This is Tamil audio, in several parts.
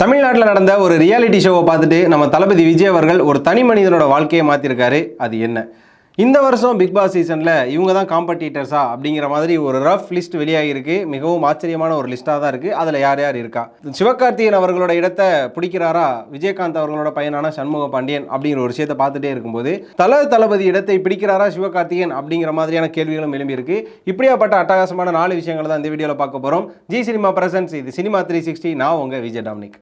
தமிழ்நாட்டில் நடந்த ஒரு ரியாலிட்டி ஷோவை பார்த்துட்டு நம்ம தளபதி விஜய் அவர்கள் ஒரு தனி மனிதனோட வாழ்க்கையை மாற்றிருக்காரு அது என்ன? இந்த வருஷம் பிக் பாஸ் சீசனில் இவங்க தான் காம்படிட்டர்ஸா அப்படிங்கிற மாதிரி ஒரு ரஃப் லிஸ்ட் வெளியாகிருக்கு மிகவும் ஆச்சரியமான ஒரு லிஸ்ட்டாக தான் இருக்குது அதில் யார் யார் இருக்கா? சிவகார்த்திகேயன் அவர்களோட இடத்தை பிடிக்கிறாரா? விஜயகாந்த் அவர்களோட பையனான சண்முக பாண்டியன் அப்படிங்கிற ஒரு விஷயத்தை பார்த்துட்டே இருக்கும்போது தல தளபதி இடத்தை பிடிக்கிறாரா சிவகார்த்திகேயன் அப்படிங்கிற மாதிரியான கேள்விகளும் எழும்பியிருக்கு. இப்படியாப்பட்ட அட்டகாசமான நாலு விஷயங்களை தான் இந்த வீடியோவில் பார்க்க போகிறோம் ஜி சினிமா பிரசன்ஸ் இது சினிமா த்ரீ சிக்ஸ்டி நான் உங்கள் விஜய் டாமினிக்.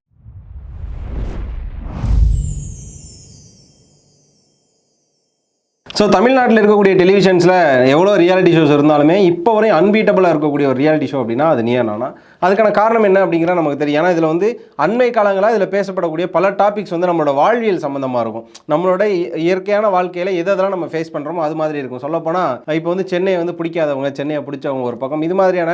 ஸோ தமிழ்நாட்டில் இருக்கக்கூடிய டெலிவிஷன்ஸில் எவ்வளோ ரியாலிட்டி ஷோஸ் இருந்தாலுமே இப்போ வரையும் அன்பீட்டபிளாக இருக்கக்கூடிய ஒரு ரியாலிட்டி ஷோ அப்படின்னா அது நீ என்னன்னா அதுக்கான காரணம் என்ன அப்படிங்கிற நமக்கு தெரியும். ஏன்னா இதில் வந்து அண்மை காலங்களாக இதில் பேசப்படக்கூடிய பல டாபிக்ஸ் வந்து நம்மளோட வாழ்வியல் சம்மந்தமாக இருக்கும். நம்மளோட இயற்கையான வாழ்க்கையில் எதை எதெல்லாம் நம்ம ஃபேஸ் பண்ணுறோமோ அது மாதிரி இருக்கும். சொல்லப்போனால் இப்போ வந்து சென்னையை வந்து பிடிக்காதவங்க சென்னையை பிடிச்சவங்க ஒரு பக்கம். இது மாதிரியான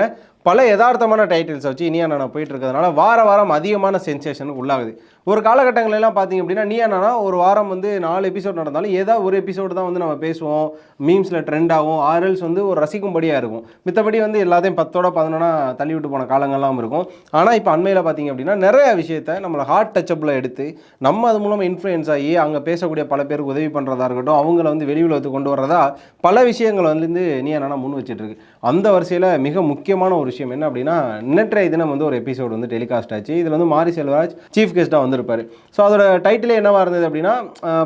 பல யதார்த்தமான டைட்டில்ஸ் வச்சு இனியா நான் போயிட்டு இருக்கிறதுனால வார வாரம் அதிகமான சென்சேஷனுக்கு உள்ளாகுது. ஒரு காலகட்டங்களெல்லாம் பார்த்தீங்க அப்படின்னா நீ என்னன்னா ஒரு வாரம் வந்து நாலு எபிசோட் நடந்தாலும் ஏதாவது ஒரு எபிசோடு தான் வந்து நம்ம பேசுவோம். மீம்ஸில் ட்ரெண்ட் ஆகும். ஆர்எல்ஸ் வந்து ஒரு ரசிக்கும்படியாக இருக்கும். மித்தபடி வந்து எல்லாத்தையும் பத்தோட பதினொன்னா தள்ளி விட்டு போன காலங்கள் காலங்கள்லாம் இருக்கும். ஆனால் இப்போ அண்மையில் பார்த்தீங்க அப்படின்னா நிறைய விஷயத்த நம்மளை ஹார்ட் டச்சப்பில் எடுத்து நம்ம அது மூலமாக இன்ஃப்ளூயன்ஸ் ஆகி அங்கே பேசக்கூடிய பல பேருக்கு உதவி பண்ணுறதா இருக்கட்டும் அவங்கள வந்து வெளி உலகத்துக்கு கொண்டு வர்றதா பல விஷயங்கள் வந்து நீ என்னன்னா முன் வச்சிட்டுருக்கு. அந்த வரிசையில் மிக முக்கியமான ஒரு விஷயம் என்ன அப்படின்னா நேற்றைய தினம் வந்து ஒரு எபிசோடு வந்து டெலிகாஸ்ட் ஆச்சு. இதில் வந்து மாரி செல்வராஜ் சீஃப் கெஸ்ட்டாக வந்திருப்பார். ஸோ அதோட டைட்டிலே என்னவாக இருந்தது அப்படின்னா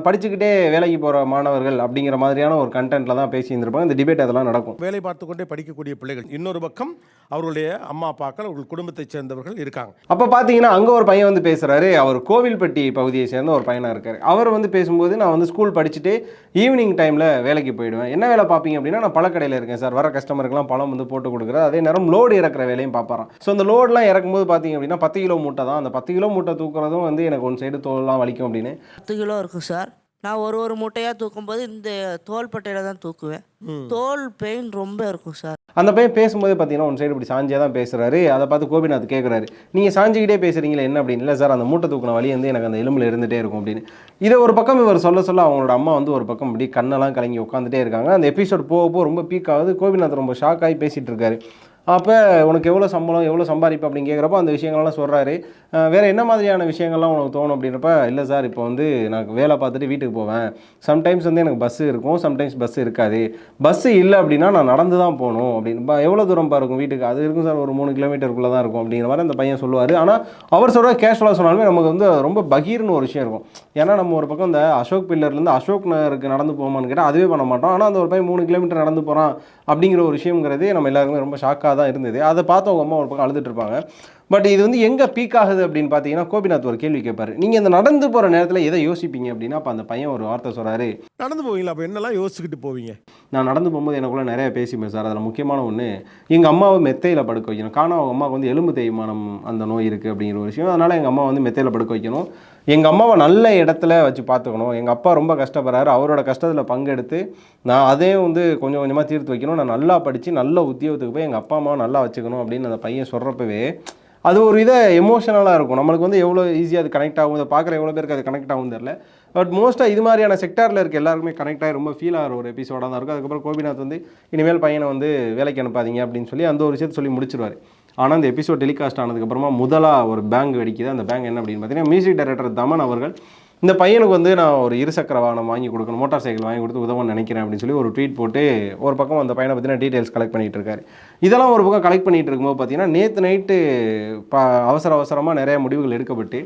படிச்சுக்கிட்டே வேலைக்கு போகிற மாணவர்கள் அப்படிங்கிற மாதிரியான ஒரு கண்டென்ட்டில் தான் பேசி இருந்திருப்பாங்க இந்த டிபேட் அதெல்லாம் நடக்கும். வேலை பார்த்து கொண்டே படிக்கக்கூடிய பிள்ளைகள். இன்னொரு பக்கம் அவருடைய அம்மா அப்பாக்கள் அவர்கள் குடும்பத்தைச் சேர்ந்தவர்கள் இருக்காங்க. அப்போ பார்த்தீங்கன்னா அங்கே ஒரு பையன் வந்து பேசுகிறாரு அவர் கோவில்பட்டி பகுதியை சேர்ந்த ஒரு பையனாக இருக்கார். அவர் வந்து பேசும்போது நான் வந்து ஸ்கூல் படிச்சுட்டு ஈவினிங் டைமில் வேலைக்கு போயிடுவேன். என்ன வேலை பார்ப்பீங்க அப்படின்னா நான் பழக்கடையில் இருக்கேன் சார். வர கஸ்டமருக்குலாம் பழம் வந்து போட்டு கொடுக்குறது அதே நேரம் லோடு இறக்குற வேலையும் பார்ப்பாராம் ஸோ அந்த லோட்லாம் இறக்கும்போது பார்த்தீங்க அப்படின்னா பத்து கிலோ மூட்டை தான். அந்த பத்து கிலோ மூட்டை தூக்குறதும் வந்து எனக்கு ஒன் சைடு தோல்லாம் வலிக்கும் அப்படின்னு. பத்து கிலோ இருக்கும் சார். நான் ஒரு ஒரு மூட்டையாக தூக்கும்போது இந்த தோல் பட்டையில தான் தூக்குவேன். தோல் பெயின் ரொம்ப இருக்கும் சார் அந்த பையன் பேசும்போது பார்த்தீங்கன்னா ஒன் சைடு இப்படி சாஞ்சே தான் பேசுறாரு. அதை பார்த்து கோபிநாத் கேட்குறாரு நீங்கள் சாஞ்சிக்கிட்டே பேசுறீங்களே என்ன அப்படின்னு? இல்லை சார் அந்த மூட்டை தூக்கின வலி வந்து எனக்கு அந்த எலும்பில் இருந்துகிட்டே இருக்கும் அப்படின்னு. இதை ஒரு பக்கம் இவர் சொல்ல சொல்ல அவங்களோட அம்மா வந்து ஒரு பக்கம் இப்படி கண்ணெல்லாம் கலங்கி உட்காந்துட்டே இருக்காங்க. அந்த எபிசோட் போக போக ரொம்ப பீக் ஆகுது. கோபிநாத் ரொம்ப ஷாக் ஆகி பேசிகிட்டு இருக்காரு. அப்போ உனக்கு எவ்வளோ சம்பளம் எவ்வளோ சம்பாதிப்பு? அப்படின்னு கேட்குறப்போ அந்த விஷயங்கள்லாம் சொல்கிறாரு வேறு என்ன மாதிரியான விஷயங்கள்லாம் உனக்கு தோணும் அப்படின்றப்ப இல்லை சார் இப்போ வந்து நான் வேலை பார்த்துட்டு வீட்டுக்கு போவேன். சம்டைம்ஸ் வந்து எனக்கு பஸ்ஸு இருக்கும். சம்டைம்ஸ் பஸ் இருக்காது. பஸ்ஸு இல்லை அப்படின்னா நான் நடந்து தான் போகணும். அப்படின்னு. எவ்வளோ தூரம் பா இருக்கும் வீட்டுக்கு? அது இருக்கும் சார் ஒரு மூணு கிலோமீட்டருக்குள்ளே தான் இருக்கும் அப்படிங்கிற மாதிரி அந்த பையன் சொல்லுவார். ஆனால் அவர் சொல்கிற கேஷுவலாக சொன்னாலுமே நமக்கு வந்து ரொம்ப பகீர்னு ஒரு விஷயம் இருக்கும். ஏன்னா நம்ம ஒரு பக்கம் இந்த அசோக் பில்லர்லேருந்து அசோக் நகருக்கு நடந்து போமான்னு கேட்டால் அதுவே பண்ண மாட்டோம். ஆனால் அந்த ஒரு பையன் மூணு கிலோமீட்டர் நடந்து போகிறான் அப்படிங்கிற ஒரு விஷயங்கிறது நம்ம எல்லாருக்குமே ரொம்ப ஷாக்காக தான் இருந்தது. அதை பார்த்து அவங்க அம்மா ஒரு பக்கம் அழுதுட்டு இருப்பாங்க. பட் இது வந்து எங்கே பீக் ஆகுது அப்படின்னு பார்த்தீங்கன்னா கோபிநாத் ஒரு கேள்வி கேட்பாரு. நீங்கள் இந்த நடந்து போகிற நேரத்தில் எதை யோசிப்பீங்க அப்படின்னா அப்போ அந்த பையன் ஒரு வார்த்தை சொல்கிறாரு நடந்து போவீங்களா? அப்போ என்னெல்லாம் யோசிச்சுக்கிட்டு போவீங்க? நான் நடந்து போகும்போது எனக்குள்ள நிறைய பேசிப்பேன் சார். அதில் முக்கியமான ஒன்று எங்கள் அம்மாவை மெத்தையில் படுக்க வைக்கணும். காரணம் அவங்க அம்மாவுக்கு வந்து எலும்பு தேய்மானம் அந்த நோய் இருக்குது அப்படிங்கிற ஒரு விஷயம். அதனால் எங்கள் அம்மா வந்து மெத்தையில் படுக்க வைக்கணும். எங்கள் அம்மாவை நல்ல இடத்துல வச்சு பார்த்துக்கணும். எங்கள் அப்பா ரொம்ப கஷ்டப்படுறாரு. அவரோட கஷ்டத்தில் பங்கெடுத்து நான் அதே வந்து கொஞ்சம் கொஞ்சமாக தீர்த்து வைக்கணும். நான் நல்லா படித்து நல்ல உத்தியோகத்துக்கு போய் எங்கள் அப்பா அம்மாவை நல்லா வச்சுக்கணும் அப்படின்னு அந்த பையன் சொல்கிறப்பவே அது ஒரு இதை எமோஷனலாக இருக்கும். நம்மளுக்கு வந்து எவ்வளோ ஈஸியாக அது கனெக்ட் ஆகும் இதை பார்க்குற எவ்வளோ பேருக்கு அது கனெக்ட் ஆகும் தெரியல. பட் மோஸ்ட்டாக இது மாதிரியான செக்டாரில் இருக்க எல்லாருக்குமே கனெக்ட் ஆகி ரொம்ப ஃபீல் ஆகிற ஒரு எபிசோடாக தான் இருக்கும். அதுக்கப்புறம் கோபிநாத் வந்து இனிமேல் பையனை வந்து வேலைக்கு அனுப்பாதீங்க அப்படின்னு சொல்லி அந்த ஒரு விஷயத்தை சொல்லி முடிச்சிருவார். ஆனால் அந்த எபிசோட் டெலிகாஸ்ட் ஆனதுக்கப்புறமா முதலாக ஒரு பேங்க் வெடிக்குது அந்த பேங்க் என்ன அப்படின்னு பார்த்தீங்கன்னா மியூசிக் டைரக்டர் தமன் அவர்கள் இந்த பையனுக்கு வந்து நான் ஒரு இருசக்கர வாகனம் வாங்கி கொடுக்கணும் மோட்டார் சைக்கிள் வாங்கி கொடுத்து உதவன்னு நினைக்கிறேன் அப்படின்னு சொல்லி ஒரு ட்வீட் போட்டு ஒரு பக்கம் அந்த பையனை பற்றின டீட்டெயில்ஸ் கலெக்ட் பண்ணிகிட்டு இருக்காரு. இதெல்லாம் ஒரு பக்கம் கலெக்ட் பண்ணிட்டு இருக்கும்போது பார்த்தீங்கன்னா நேற்று நைட்டு ப அவசர அவசரமாக நிறைய முடிவுகள் எடுக்கப்பட்டு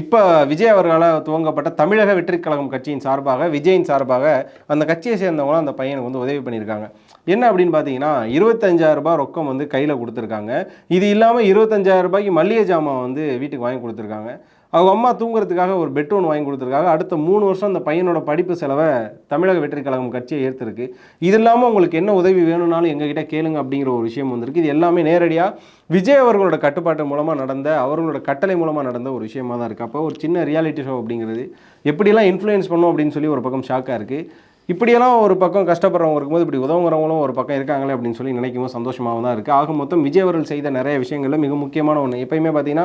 இப்போ விஜய் அவர்களால் துவங்கப்பட்ட தமிழக வெற்றிக் கழகம் கட்சியின் சார்பாக விஜயின் சார்பாக அந்த கட்சியை சேர்ந்தவங்களும் அந்த பையனுக்கு வந்து உதவி பண்ணியிருக்காங்க. என்ன அப்படின்னு பார்த்தீங்கன்னா இருபத்தஞ்சாயிரம் ரூபாய் ரொக்கம் வந்து கையில் கொடுத்துருக்காங்க. இது இல்லாமல் இருபத்தஞ்சாயிரம் ரூபாய்க்கு மல்லிகை ஜாமான் வந்து வீட்டுக்கு வாங்கி கொடுத்துருக்காங்க. அவங்க அம்மா தூங்குறதுக்காக ஒரு பெட் ஒன்று வாங்கி கொடுத்துருக்காங்க. அடுத்த மூணு வருஷம் அந்த பையனோட படிப்பு செலவை தமிழக வெற்றி கழகம் கட்சியை ஏற்றிருக்கு இது இல்லாமல் உங்களுக்கு என்ன உதவி வேணும்னாலும் எங்ககிட்ட கேளுங்க அப்படிங்கிற ஒரு விஷயம் வந்திருக்கு. இது எல்லாமே நேரடியாக விஜய் அவர்களோட கட்டுப்பாட்டு மூலமாக நடந்த அவர்களோட கட்டளை மூலமாக நடந்த ஒரு விஷயமா தான் இருக்குது அப்போ ஒரு சின்ன ரியாலிட்டி ஷோ அப்படிங்கிறது எப்படிலாம் இன்ஃப்ளூயன்ஸ் பண்ணும் அப்படின்னு சொல்லி ஒரு பக்கம் ஷாக்காக இருக்குது இப்படியெல்லாம் ஒரு பக்கம் கஷ்டப்படுறவங்க இருக்கும்போது இப்படி உதவுங்கிறவங்களும் ஒரு பக்கம் இருக்காங்களே அப்படின்னு சொல்லி நினைக்கும் சந்தோஷமாகவும் சந்தோஷமாக தான் இருக்குது ஆக மொத்தம் விஜய் அவர்கள் செய்த நிறைய விஷயங்களில் மிக முக்கியமான ஒன்று எப்பயுமே பார்த்தீங்கன்னா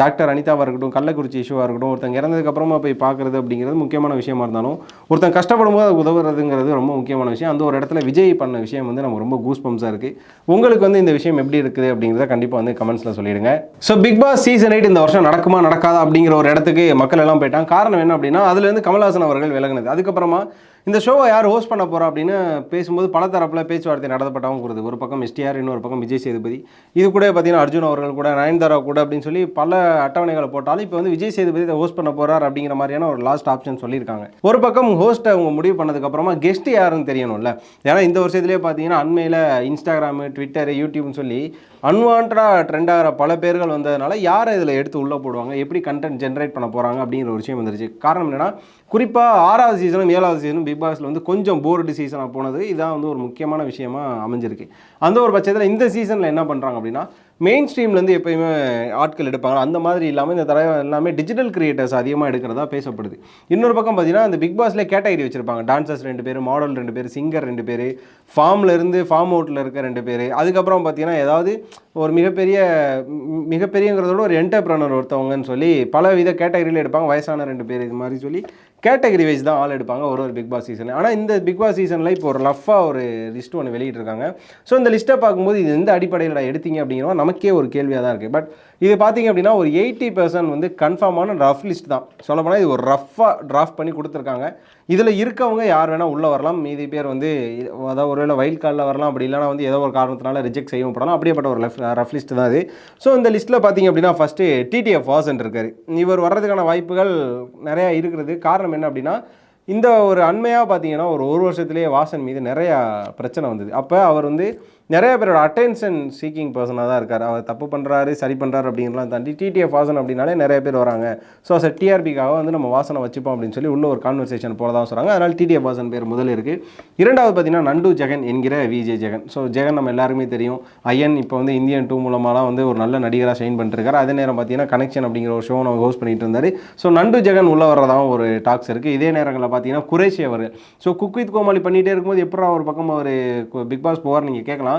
டாக்டர் அனிதாவாக இருக்கட்டும் கள்ளக்குறிச்சி இஷ்யூவாக இருக்கட்டும் ஒருத்தங்க இறந்ததுக்கப்புறமா போய் பார்க்குறது அப்படிங்கிறது முக்கியமான விஷயமா இருந்தாலும் ஒருத்தன் கஷ்டப்படும் போது அது உதவுறதுங்கிறது ரொம்ப முக்கியமான விஷயம். அந்த ஒரு இடத்துல விஜய் பண்ண விஷயம் வந்து நம்ம ரொம்ப கூஸ் பம்ஸாக இருக்குது உங்களுக்கு வந்து இந்த விஷயம் எப்படி இருக்குது அப்படிங்கிறத கண்டிப்பாக வந்து கமெண்ட்ஸில் சொல்லிடுங்க. So big boss season eight இந்த வருஷம் நடக்குமா நடக்காதா அப்படிங்கிற ஒரு இடத்துக்கு மக்கள் எல்லாம் போயிட்டாங்க. காரணம் என்ன அப்படின்னா அதுலேருந்து கமல்ஹாசன் அவர்கள் விலகினது. அதுக்கப்புறமா இந்த ஷோவை யார் ஹோஸ்ட் பண்ண போகிறோம் அப்படின்னு பேசும்போது பல தரப்பில் பேச்சுவார்த்தை நடத்தப்பட்டவங்கிறது ஒரு பக்கம் எஸ்டிஆர் இன்னொரு பக்கம் விஜய் சேதுபதி. இது கூட பார்த்தீங்கன்னா அர்ஜுன் அவர்கள் கூட நயன்தாரா கூட அப்படின்னு சொல்லி பல அட்டவணைகளை போட்டாலும் இப்போ வந்து விஜய் சேதுபதி இதை ஹோஸ்ட் பண்ண போறார் அப்படிங்கிற மாதிரியான ஒரு லாஸ்ட் ஆப்ஷன் சொல்லியிருக்காங்க. ஒரு பக்கம் ஹோஸ்ட்டை அவங்க முடிவு பண்ணதுக்கப்புறமா கெஸ்ட் யாருன்னு தெரியணும்ல. ஏன்னா இந்த வருஷத்துலேயே பார்த்தீங்கன்னா அண்மையில் இன்ஸ்டாகிராமு ட்விட்டரு யூடியூப்னு சொல்லி அன்வான்டாக ட்ரெண்ட் ஆகிற பல பேர்கள் வந்ததுனால யாரை இதில் எடுத்து உள்ளே போடுவாங்க? எப்படி கண்டென்ட் ஜென்ரேட் பண்ண போகிறாங்க அப்படிங்கிற ஒரு விஷயம் வந்துருச்சு. காரணம் என்னென்னா குறிப்பாக ஆறாவது சீசனும் ஏழாவது சீசனும் பிக் பாஸில் வந்து கொஞ்சம் போர்டு சீசனாக போனது. இதான் வந்து ஒரு முக்கியமான விஷயமா அமைஞ்சிருக்கு. அந்த ஒரு பட்சத்தில் இந்த சீசனில் என்ன பண்ணுறாங்க அப்படின்னா மெயின் ஸ்ட்ரீம்லேருந்து எப்பயுமே ஆட்கள் எடுப்பாங்க. அந்த மாதிரி இல்லாமல் இந்த தடவை எல்லாமே டிஜிட்டல் கிரியேட்டர்ஸ் அதிகமாக எடுக்கிறதா பேசப்படுது. இன்னொரு பக்கம் பார்த்தீங்கன்னா அந்த பிக் பாஸ்லேயே கேட்டகரி வச்சிருப்பாங்க. டான்சர்ஸ் ரெண்டு பேர் மாடல் ரெண்டு பேர் சிங்கர் ரெண்டு பேர் ஃபார்ம்லேருந்து ஃபார்ம் அவுட்டில் இருக்க ரெண்டு பேர். அதுக்கப்புறம் பார்த்தீங்கன்னா ஏதாவது ஒரு மிகப்பெரிய மிகப்பெரியங்கிறதோட ஒரு என்டர்பிரனர் ஒருத்தவங்கன்னு சொல்லி பல வித கேட்டகரியில் எடுப்பாங்க. வயசான ரெண்டு பேர் இது மாதிரி சொல்லி கேட்டகரி வைஸ் தான் ஆள் எடுப்பாங்க ஒரு ஒரு பிக் பாஸ் சீசன் ஆனால் இந்த பிக் பாஸ் சீசனில் இப்போ ஒரு லஃபாக ஒரு லிஸ்ட் ஒன்று வெளியிட்டிருக்காங்க. ஸோ இந்த லிஸ்ட்டை பார்க்கும்போது இது எந்த அடிப்படையில் எடுத்தீங்க அப்படிங்கிற நமக்கே ஒரு கேள்வியாக தான் இருக்குது பட் இது பார்த்தீங்க அப்படின்னா ஒரு எயிட்டி பர்சன்ட் வந்து கன்ஃபார்மான ரஃப் லிஸ்ட் தான். சொல்லப்போனால் இது ஒரு ரஃப்பாக ட்ராஃப்ட் பண்ணி கொடுத்துருக்காங்க. இதில் இருக்கவங்க யார் வேணால் உள்ளே வரலாம். மீதி பேர் வந்து அதாவது ஒருவேளை வைல்ட் கார்டில் வரலாம். அப்படி இல்லைனா வந்து ஏதோ ஒரு காரணத்தினால ரிஜெக்ட் செய்யப்படலாம் அப்படியேப்பட்ட ஒரு லெஃப்ட் ரஃப் லிஸ்ட் தான் அது. ஸோ இந்த லிஸ்ட்டில் பார்த்தீங்க அப்படின்னா ஃபஸ்ட்டு டிடிஎஃப் வாசன் இருக்கார். இவர் வர்றதுக்கான வாய்ப்புகள் நிறையா இருக்கிறது. காரணம் என்ன அப்படின்னா இந்த ஒரு அண்மையாக பார்த்தீங்கன்னா ஒரு ஒரு வருஷத்துலேயே வாசன் மீது நிறையா பிரச்சனை வந்தது. அப்போ அவர் வந்து நிறைய பேரோட அட்டென்ஷன் சீக்கிங் பர்சனாக தான் இருக்கார். அவர் தப்பு பண்ணுறாரு சரி பண்ணுறாரு அப்படின்லாம் தாண்டி டிடிஎஃப் வாசன் அப்படின்னாலே நிறைய பேர் வராங்க. ஸோ சார் டிஆர்பிக்காக வந்து நம்ம வாசனை வச்சுப்போம் அப்படின்னு சொல்லி உள்ள ஒரு கான்வர்சேஷன் போகிறதா சொல்கிறாங்க அதனால் டிடிஎஃப் வாசன் பேர் முதல் இருக்குது இரண்டாவது பார்த்தீங்கன்னா நண்டு ஜெகன் என்கிற விஜே ஜெகன். ஸோ ஜெகன் நம்ம எல்லாருமே தெரியும். ஐயன் இப்போ வந்து இந்தியன் டூ மூலமாலாம் வந்து ஒரு நல்ல நடிகராக ஷைன் பண்ணிருக்காரு. அதே நேரம் பார்த்தீங்கன்னா கனெக்ஷன் அப்படிங்கிற ஒரு ஷோ நம்ம ஹோஸ்ட் பண்ணிட்டு இருந்தார். ஸோ நண்டு ஜெகன் உள்ள வர்றதாகவும் ஒரு டாக்ஸ் இருக்குது இதே நேரங்களில் பார்த்தீங்கன்னா குரேஷி அவர் ஸோ குக் வித் கோமாளி பண்ணிகிட்டே இருக்கும்போது எப்படா ஒரு பக்கம் அவர் பிக் பாஸ் போவார் நீங்கள் கேட்கலாம்.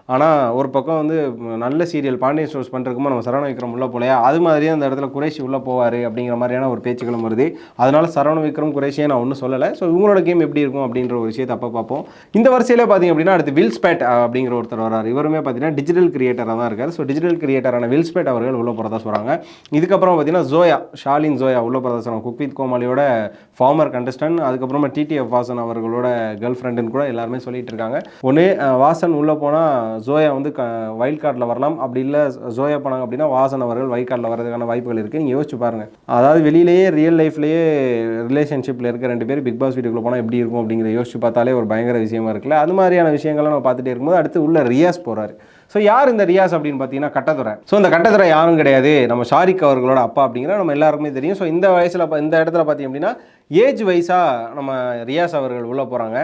ஆனால் ஒரு பக்கம் வந்து நல்ல சீரியல் பாண்டியன் ஸ்டோர்ஸ் பண்ணுறதுக்குமா நம்ம சரவண விக்ரம் உள்ளே போலையா? அது மாதிரியே அந்த இடத்துல குறைஷி உள்ளே போவார் அப்படிங்கிற மாதிரியான ஒரு பேச்சுக்களும் வருது. அதனால் சரவண விக்ரம் குறைஷியை நான் ஒன்றும் சொல்லலை. ஸோ இவங்களோட கேம் எப்படி இருக்கும் அப்படின்ற ஒரு விஷயத்தை அப்போ பார்ப்போம். இந்த வரிசையிலே பார்த்தீங்க அப்படின்னா அடுத்து வில்ஸ்பேட் அப்படிங்கிற ஒருத்தர் வரார் இவருமே பார்த்தீங்கன்னா டிஜிட்டல் கிரியேட்டராக தான் இருக்கார். ஸோ டிஜிட்டல் கிரியேட்டரான வில்ஸ்பேட் அவர்கள் உள்ள போகிறதா சொல்கிறாங்க இதுக்கப்புறம் பார்த்தீங்கன்னா ஜோயா ஷாலின் ஜோயா உள்ள போகிறதா சொல்கிறாங்க குக்வித் கோமாலியோட ஃபார்மர் கண்டஸ்டன்ட் அதுக்கப்புறமா டிடிஎஃப் வாசன் அவர்களோட கேர்ள் ஃப்ரெண்டுன்னு கூட எல்லாருமே சொல்லிட்டு இருக்காங்க. ஒன்று வாசன் உள்ளே போனால் ஜோயா வந்து க வைல்ட் கார்டில் வரலாம். அப்படி இல்லை ஜோயா போனாங்க அப்படின்னா வாசன் அவர்கள் வைல்ட் கார்டில் வரதுக்கான வாய்ப்புகள் இருக்குது நீங்கள் யோசிச்சு பாருங்கள் அதாவது வெளியிலேயே ரியல் லைஃப்லேயே ரிலேஷன்ஷிப்பில் இருக்க ரெண்டு பேர் பிக் பாஸ் வீட்டுக்குள்ளே போனால் எப்படி இருக்கும் அப்படிங்கிற யோசிச்சு பார்த்தாலே ஒரு பயங்கர விஷயமா இருக்குல்ல. அது மாதிரியான விஷயங்கள்லாம் நம்ம பார்த்துட்டே இருக்கும்போது அடுத்து உள்ள ரியாஸ் போகிறாரு ஸோ யார் இந்த ரியாஸ் அப்படின்னு பார்த்தீங்கன்னா கட்டத்துறை ஸோ இந்த கட்டத்துறை யாரும் கிடையாது. நம்ம ஷாரிக் அவர்களோட அப்பா அப்படிங்கிற நம்ம எல்லாருக்குமே தெரியும். ஸோ இந்த வயசில் இந்த இடத்துல பார்த்தீங்க அப்படின்னா ஏஜ் வைஸாக நம்ம ரியாஸ் அவர்கள் உள்ளே போகிறாங்க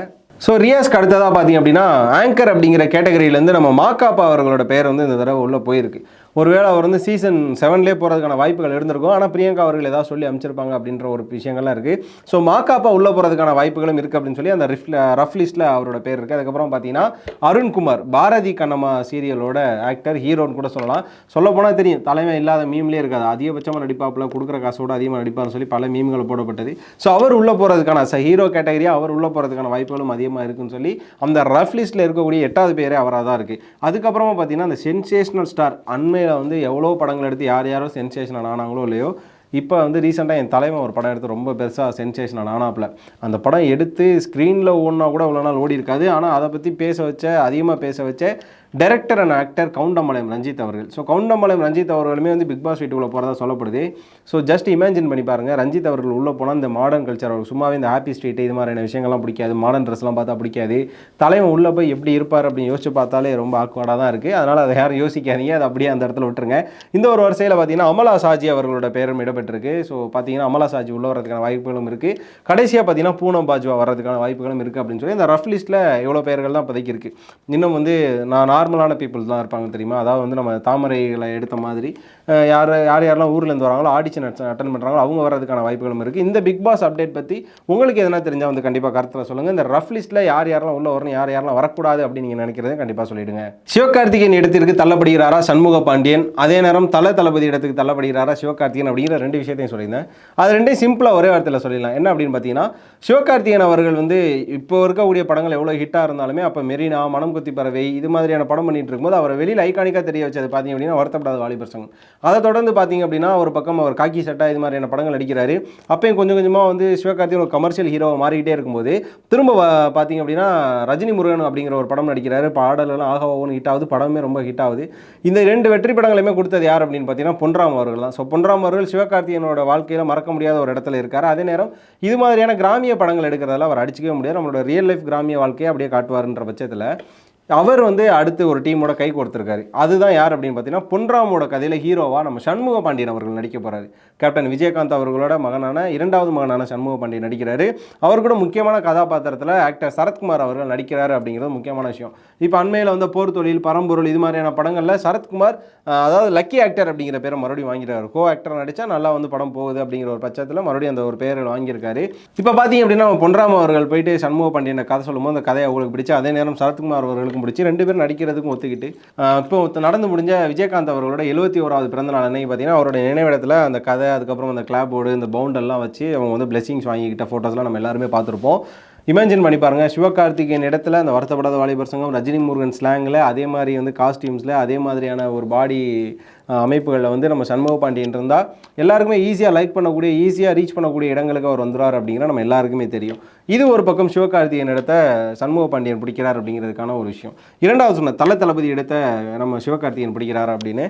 ஸோ ரியாஸ்க்கு அடுத்ததாக பார்த்தீங்க அப்படின்னா ஆங்கர் அப்படிங்கிற கேட்டகரியிலேருந்து நம்ம மாக்காப்பா அவர்களோட பேர் வந்து இந்த தடவை உள்ளே போயிருக்கு. ஒருவேளை அவர் வந்து சீசன் செவன்லேயே போகிறதுக்கான வாய்ப்புகள் இருந்திருக்கும். ஆனால் பிரியங்கா அவர்கள் ஏதாவது சொல்லி அமைச்சிருப்பாங்க அப்படின்ற ஒரு விஷயங்கள்லாம் இருக்குது ஸோ மாக்காப்பா உள்ளே போகிறதுக்கான வாய்ப்புகளும் இருக்குது அப்படின்னு சொல்லி அந்த ரிஃப்ல ரஃப் லிஸ்ட்டில் அவரோட பேர் இருக்குது அதுக்கப்புறம் பார்த்தீங்கன்னா அருண்குமார் பாரதி கண்ணம்மா சீரியலோட ஆக்டர் ஹீரோன்னு கூட சொல்லலாம். சொல்ல போனால் தெரியும் தலைமை இல்லாத மீம்லேயே இருக்காது. அதிகபட்சமாக நடிப்பாப்பில் கொடுக்குற காசோட அதிகமாக நடிப்பார்னு சொல்லி பல மீம்கள் போடப்பட்டது. ஸோ அவர் உள்ளே போகிறதுக்கான ச ஹீரோ கேட்டகரியாக அவர் உள்ளே போகிறதுக்கான வாய்ப்புகளும் அதிகமாக இருக்குன்னு சொல்லி அந்த ரஃப் லிஸ்ட்டில் இருக்கக்கூடிய எட்டாவது பேரே அவராக தான் இருக்குது அதுக்கப்புறமா பார்த்தீங்கன்னா அந்த சென்சேஷனல் ஸ்டார் வந்து எவ்வளோ படங்கள் எடுத்து யார் யாரோ சென்சேஷனல் ஆனாங்களோ இல்லையோ இப்போ வந்து ரீசெண்டாக என் தலைவன் ஒரு படம் எடுத்து ரொம்ப பெருசாக சென்சேஷனல் ஆனாப்புல. அந்த படம் எடுத்து ஸ்க்ரீனில் ஓடினா கூட இவ்வளோ நாள் ஓடி இருக்காது. ஆனால் அதை பற்றி பேச வச்ச அதிகமாக பேச வச்ச director and actor Goundampalayam Ranjith அவர்கள். ஸோ கவுண்டம்பாளையம் ரஞ்சித் அவர்களுமே வந்து பிக் பாஸ் வீட்டுக்குள்ளே போகிறதா சொல்லப்படுது. ஸோ ஜஸ்ட் இமேஜின் பண்ணி பாருங்க. ரஞ்சித் அவர்கள் உள்ளே போனால் இந்த மாடர்ன் கல்ச்சர் அவருக்கு சும்மாவே இந்த ஹாப்பி ஸ்ட்ரீட் இது மாதிரியான விஷயங்கள்லாம் பிடிக்காது. மாடர்ன் ட்ரெஸ்லாம் பார்த்தா பிடிக்காது. தலைவன் உள்ளே போய் எப்படி இருப்பார் அப்படின்னு யோசிச்சு பார்த்தாலே ரொம்ப ஆக்வார்டாக தான் இருக்குது அதனால் அதை யாரும் யோசிக்காதீங்க. அதை அப்படியே அந்த இடத்துல விட்டுருங்க. இந்த ஒரு வரிசையில் பார்த்தீங்கன்னா அமலா சாஜி அவர்களோட பேரும் பெற்றிருக்கு ஸோ பார்த்தீங்கன்னா அமலா சாஜி உள்ள வரதுக்கான வாய்ப்புகளும் இருக்குது கடைசியாக பார்த்தீங்கன்னா பூனம் பாஜ்வா வர்றதுக்கான வாய்ப்புகளும் இருக்குது அப்படின்னு சொல்லி இந்த ரஃப் லிஸ்ட்டில் எவ்வளோ பெயர்கள் தான் இப்போதைக்கு இருக்குது இன்னும் வந்து நான் நார்மலான பீப்புள் தான் இருப்பாங்க தெரியுமா? அதாவது வந்து நம்ம தாமரைகளை எடுத்த மாதிரி யார் யார் யாரெல்லாம் ஊர்லேருந்து வராங்களோ ஆடிஷன் அட்டன் பண்ணுறாங்களோ அவங்க வர்றதுக்கான வாய்ப்புகளும் இருக்குது இந்த பிக் பாஸ் அப்டேட் பற்றி உங்களுக்கு எதனா தெரிஞ்சால் வந்து கண்டிப்பாக கருத்தில் சொல்லுங்கள் இந்த ரஃப் லிஸ்ட்டில் யார் யாரெல்லாம் உள்ள வரணும் யார் யாரெல்லாம் வரக்கூடாது அப்படின்னு நீங்கள் நினைக்கிறத கண்டிப்பாக சொல்லிடுங்க. சிவகார்த்திகேயன் இடத்திற்கு தள்ளப்படுகிறாரா சண்முக பாண்டியன். அதே நேரம் தலை தளபதி இடத்துக்கு தள்ளப்படுகிறாரா சிவகார்த்திகேயன் அப்படிங்கிற ரெண்டு விஷயத்தையும் சொல்லியிருந்தேன். அது ரெண்டையும் சிம்பிளாக ஒரே வார்த்தையில் சொல்லிடலாம். என்ன அப்படின்னு பார்த்தீங்கன்னா சிவகார்த்திகேயன் அவர்கள் வந்து இப்போ இருக்கக்கூடிய படங்கள் எவ்வளோ ஹிட்டாக இருந்தாலுமே அப்போ மெரினா மனம் கொத்தி பறவை இது மாதிரியான படம் பண்ணிட்டு இருக்கும்போது அவரை வெளியில் ஐகானிக்காக தெரிய வச்சது பார்த்தீங்க அப்படின்னா வருத்தப்படாத வாலிபர் சங்கம் அதை தொடர்ந்து பார்த்தீங்க அப்படின்னா ஒரு பக்கம் அவர் காக்கி சட்டா இது மாதிரியான படங்கள் அடிக்கிறாரு அப்பயும் கொஞ்சம் கொஞ்சமாக வந்து சிவகார்த்திகேயன் ஒரு கமர்ஷியல் ஹீரோவை மாறிக்கிட்டே இருக்கும்போது திரும்ப பார்த்தீங்க அப்படின்னா ரஜினி முருகன் அப்படிங்கிற ஒரு படம் நடிக்கிறாரு. பாடலெல்லாம் ஆக ஓன்னு ஹிட் ஆகுது. படமே ரொம்ப ஹிட் ஆகுது. இந்த ரெண்டு வெற்றி படங்களையுமே கொடுத்தது யார் அப்படின்னு பார்த்தீங்கன்னா பொன்ராம் அவர்கள் தான். ஸோ பொன்ராம் அவர்கள் சிவகார்த்திகேயனோட வாழ்க்கையில் மறக்க முடியாத ஒரு இடத்துல இருக்கார். அதே நேரம் இது மாதிரியான கிராமிய படங்கள் எடுக்கிறதால அவர் அடிச்சிக்கவே முடியாது. நம்மளோட ரியல் லைஃப் கிராமிய வாழ்க்கையை அப்படியே காட்டுவார்ன்ற பட்சத்தில் அவர் வந்து அடுத்து ஒரு டீமோட கை கொடுத்துருக்காரு. அதுதான் யார் அப்படின்னு பார்த்தீங்கன்னா பொன்ராமோட கதையில் ஹீரோவாக நம்ம சண்முக பாண்டியன் அவர்கள் நடிக்க போகிறாரு கேப்டன் விஜயகாந்த் அவர்களோட மகனான இரண்டாவது மகனான சண்முக பாண்டியன் நடிக்கிறாரு. அவர் கூட முக்கியமான கதாபாத்திரத்தில் ஆக்டர் சரத்குமார் அவர்கள் நடிக்கிறாரு அப்படிங்கிறது முக்கியமான விஷயம். இப்போ அண்மையில் வந்து போர் தொழில் பரம்பொருள் இது மாதிரியான படங்களில் சரத்குமார் அதாவது லக்கி ஆக்டர் அப்படிங்கிற பேரை மறுபடியும் வாங்கிட்டாரு கோ ஆக்டர் நடித்தா நல்லா வந்து படம் போகுது அப்படிங்கிற ஒரு பட்சத்தில் மறுபடியும் அந்த ஒரு பேரை வாங்கியிருக்காரு. இப்போ பார்த்தீங்க அப்படின்னா நம்ம பொன்ராம் அவர்கள் போயிட்டு சண்முக பாண்டியனை கதை சொல்லும்போது அந்த கதையை அவங்களுக்கு பிடிச்சி அதே நேரம் சரத்குமார் அவர்களுக்கும் பிடிச்சி ரெண்டு பேரும் நடிக்கிறதுக்கும் ஒத்துக்கிட்டு இப்போ நடந்து முடிஞ்ச விஜயகாந்த் அவர்களோட எழுபத்தி ஓராவது பிறந்த நாள் அன்னைக்கு பார்த்தீங்கன்னா அவரோட நினைவிடத்தில் அந்த கதை அதுக்கப்புறம் அந்த கிளாப் போர்டு இந்த பவுண்டெல்லாம் வச்சு அவங்க வந்து பிளெஸிங்ஸ் வாங்கிக்கிட்ட ஃபோட்டோஸ்லாம் நம்ம எல்லாருமே பார்த்துருப்போம். இமேஜின் பண்ணி பாருங்கள் சிவகார்த்திகேயன் இடத்துல அந்த வருத்தப்படாத வாலிபர் சங்கம் ரஜினி முருகன் ஸ்லாங்கில் அதே மாதிரி வந்து காஸ்டியூம்ஸில் அதே மாதிரியான ஒரு பாடி அமைப்புகளில் வந்து நம்ம சண்முக பாண்டியன் இருந்தால் எல்லாருக்குமே ஈஸியாக லைக் பண்ணக்கூடிய ஈஸியாக ரீச் பண்ணக்கூடிய இடங்களுக்கு அவர் வந்துடுவார் அப்படிங்கிற நம்ம எல்லாருக்குமே தெரியும். இது ஒரு பக்கம் சிவகார்த்திகேயன் இடத்த சண்முக பாண்டியன் பிடிக்கிறார் அப்படிங்கிறதுக்கான ஒரு விஷயம். இரண்டாவது சொன்ன தல தளபதி இடத்த நம்ம சிவகார்த்திகேயன் பிடிக்கிறார் அப்படின்னு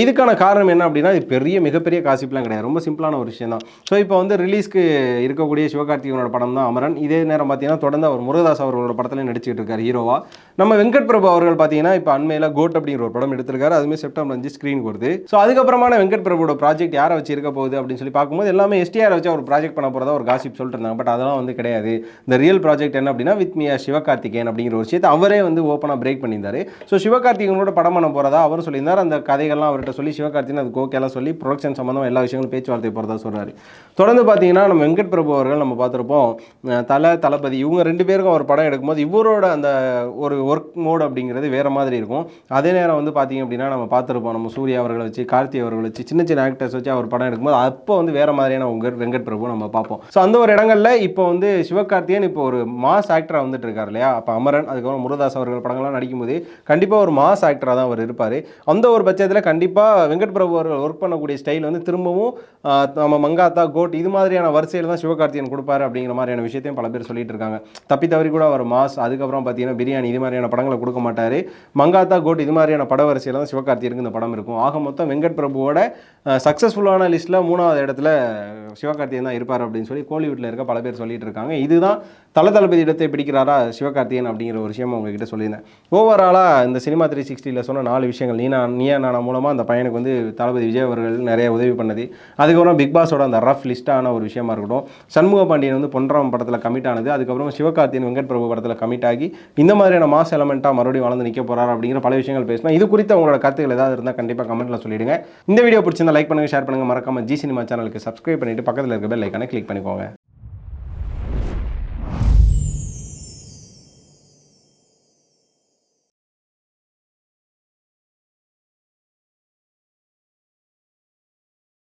இதுக்கான காரணம் என்ன அப்படின்னா இது பெரிய மிகப்பெரிய காசிப்லாம் கிடையாது. ரொம்ப சிம்பிளான ஒரு விஷயம் தான் ஸோ இப்போ வந்து ரிலீஸ்க்கு இருக்கக்கூடிய சிவகார்த்திகனோட படம் தான் அமரன். இதே நேரம் பார்த்தீங்கன்னா தொடர்ந்து அவர் முருகதாஸ் அவர்களோட படத்தில் நடிச்சிட்டு இருக்கார் ஹீரோவா. நம்ம வெங்கட் பிரபு அவர்கள் பார்த்தீங்கன்னா இப்போ அண்மையில் கோட் அப்படிங்கிற ஒரு படம் எடுத்திருக்காரு. அதுவுமே செப்டம்பர் அஞ்சு ஸ்க்ரீன் வருது ஸோ அதுக்கப்புறமான வெங்கட் பிரபுவோட ப்ராஜெக்ட் யாரை வச்சு இருக்க போகுது அப்படின்னு சொல்லி பார்க்கும்போது எல்லாமே எஸ்டிஆரை வச்சு ஒரு ப்ராஜெக்ட் பண்ண போகிறதா ஒரு காசிப் சொல்லிட்டு இருந்தாங்க பட் அதெல்லாம் வந்து கிடையாது. இந்த ரியல் ப்ராஜெக்ட் என்ன அப்படின்னா வித் மியா சிவகார்த்திகேயன் அப்படிங்கிற ஒரு விஷயத்தை அவரே வந்து ஓப்பனாக பிரேக் பண்ணியிருந்தாரு. ஸோ சிவகார்த்திகேயனோட படம் பண்ண போகிறதா அவரும் சொல்லியிருந்தார். அந்த கதைகள்லாம் அவர் அவர்கிட்ட சொல்லி சிவகார்த்திகேயன் அது ஓகேலாம் சொல்லி ப்ரொடக்ஷன் சம்மந்தமாக எல்லா விஷயங்களும் பேச்சுவார்த்தை போகிறதா சொல்கிறார் தொடர்ந்து பார்த்தீங்கன்னா நம்ம வெங்கட் பிரபு அவர்கள் நம்ம பார்த்துருப்போம். தலை தல தளபதி இவங்க ரெண்டு பேருக்கும் ஒரு படம் எடுக்கும்போது இவரோட அந்த ஒரு ஒர்க் மோட் அப்படிங்கிறது வேற மாதிரி இருக்கும். அதே நேரம் வந்து பார்த்தீங்க அப்படின்னா நம்ம பார்த்துருப்போம் நம்ம சூர்யா அவர்களை வச்சு கார்த்தி அவர்களை வச்சு சின்ன சின்ன ஆக்டர்ஸ் வச்சு அவர் படம் எடுக்கும்போது அப்போ வந்து வேற மாதிரியான உங்கள் வெங்கட் பிரபு நம்ம பார்ப்போம். ஸோ அந்த ஒரு இடங்களில் இப்போ வந்து சிவகார்த்தியன் இப்போ ஒரு மாஸ் ஆக்டராக வந்துட்டு இருக்கார் இல்லையா? அப்போ அமரன் அதுக்கப்புறம் முருகதாஸ் அவர்கள் படங்கள்லாம் நடிக்கும்போது கண்டிப்பாக ஒரு மாஸ் ஆக்டராக தான் அவர் இருப்பார். அந்த ஒரு பட்சத்தில் கண்டிப்பாக வெங்கட் பிரபு அவர்கள் ஒர்க் பண்ணக்கூடிய ஸ்டைல் வந்து திரும்பவும் நம்ம மங்காத்தா கோட் இது மாதிரியான வரிசையில் தான் சிவகார்த்தியன் கொடுப்பாரு அப்படிங்கிற மாதிரியான விஷயத்தையும் பல பேர் சொல்லிட்டு இருக்காங்க. தப்பி தவறி கூட அவர் மாஸ் அதுக்கப்புறம் பார்த்தீங்கன்னா பிரியாணி இது மாதிரியான படங்களை கொடுக்க மாட்டார். மங்காத்தா கோட் இது மாதிரியான பட வரிசையில் தான் சிவகார்த்தியனுக்கு இந்த படம் இருக்கும். ஆக மொத்தம் வெங்கட் பிரபுவோட சக்ஸஸ்ஃபுல்லான லிஸ்ட்டில் மூணாவது இடத்துல சிவகார்த்தியன் தான் இருப்பார் அப்படின்னு சொல்லி கோலிவுட்டில் இருக்க பல பேர் சொல்லிட்டு இருக்காங்க. இதுதான் தல தளபதி இடத்தை பிடிக்கிறாரா சிவகார்த்தியன் அப்படிங்கிற ஒரு விஷயம் உங்ககிட்ட சொல்லியிருந்தேன். ஓவராலாக இந்த சினிமா த்ரீ சிக்ஸ்டியில் சொன்ன நாலு விஷயங்கள் நீனா நீயா நானா மூலமாக அந்த பையனுக்கு வந்து தளபதி விஜய் அவர்கள் நிறைய உதவி பண்ணது. அதுக்கப்புறம் பிக் பாஸோட அந்த ரஃப் லிஸ்ட்டான ஒரு விஷயமா இருக்கட்டும். சண்முக பாண்டியன் வந்து பொன்றாம் படத்தில் கமிட் ஆனது. அதுக்கப்புறம் சிவகார்த்தியன் வெங்கட் பிரபு படத்தில் கமிட் ஆகி இந்த மாதிரியான மாஸ் எலமெண்ட்டாக மறுபடியும் வளர்ந்து நிற்க போகிறார் அப்படிங்கிற பல விஷயங்கள் பேசினா இது குறித்து உங்களோட கருத்துக்கள் ஏதாவது இருந்தால் கண்டிப்பாக கமெண்ட்டில் சொல்லிடுங்க. இந்த வீடியோ பிடிச்சிருந்தா லைக் பண்ணுங்கள் ஷேர் பண்ணுங்கள் மறக்காம ஜி சினிமா சேனலுக்கு சப்ஸ்கிரைப் பண்ணிட்டு பக்கத்தில் இருக்க பெல் ஐக்கானை கிளிக் பண்ணிக்கோங்க.